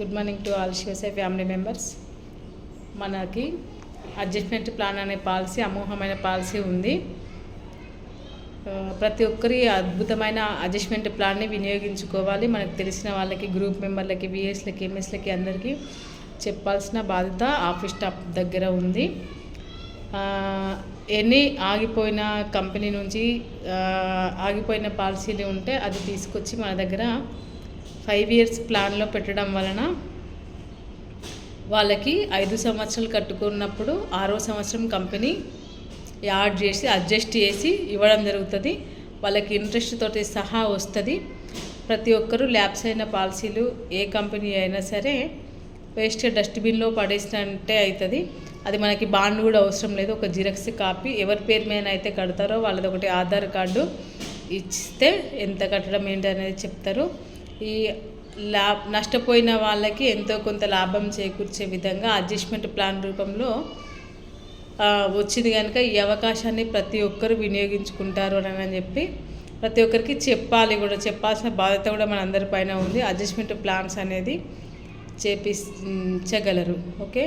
Good morning to all Shivasai family members. మనకి adjustment plan అనే policy అమోఘమైన policy ఉంది. ప్రతి ఒక్కరి అద్భుతమైన అడ్జస్ట్మెంట్ ప్లాన్ని వినియోగించుకోవాలి. మనకు తెలిసిన వాళ్ళకి గ్రూప్ మెంబర్లకి విఎస్లకి ఎంఎస్లకి అందరికీ చెప్పాల్సిన బాధ్యత ఆఫీస్ స్టాఫ్ దగ్గర ఉంది. ఎనీ ఎన్ని ఆగిపోయిన కంపెనీ నుంచి ఆగిపోయిన పాలసీలు ఉంటే అది తీసుకొచ్చి మన దగ్గర ఫైవ్ ఇయర్స్ ప్లాన్లో పెట్టడం వలన వాళ్ళకి ఐదు సంవత్సరాలు కట్టుకున్నప్పుడు ఆరో సంవత్సరం కంపెనీ యాడ్ చేసి అడ్జస్ట్ చేసి ఇవ్వడం జరుగుతుంది. వాళ్ళకి ఇంట్రెస్ట్ తోటి సహా వస్తుంది. ప్రతి ఒక్కరూ ల్యాబ్స్ అయిన పాలసీలు ఏ కంపెనీ అయినా సరే వేస్ట్ డస్ట్బిన్లో పడేసినట్టే అవుతుంది. అది మనకి బాండ్ కూడా అవసరం లేదు. ఒక జిరాక్స్ కాపీ ఎవరి పేరు మీద అయితే కడతారో వాళ్ళది ఒకటి ఆధార్ కార్డు ఇస్తే ఎంత కట్టడం ఏంటి అనేది చెప్తారు. ఈ లా నష్టపోయిన వాళ్ళకి ఎంతో కొంత లాభం చేకూర్చే విధంగా అడ్జస్ట్మెంట్ ప్లాన్ రూపంలో వచ్చింది కనుక ఈ అవకాశాన్ని ప్రతి ఒక్కరు వినియోగించుకుంటారు అని అని చెప్పి ప్రతి ఒక్కరికి చెప్పాలి కూడా చెప్పాల్సిన బాధ్యత కూడా మన అందరి పైన ఉంది. అడ్జస్ట్మెంట్ ప్లాన్స్ అనేది చేపించగలరు ఓకే?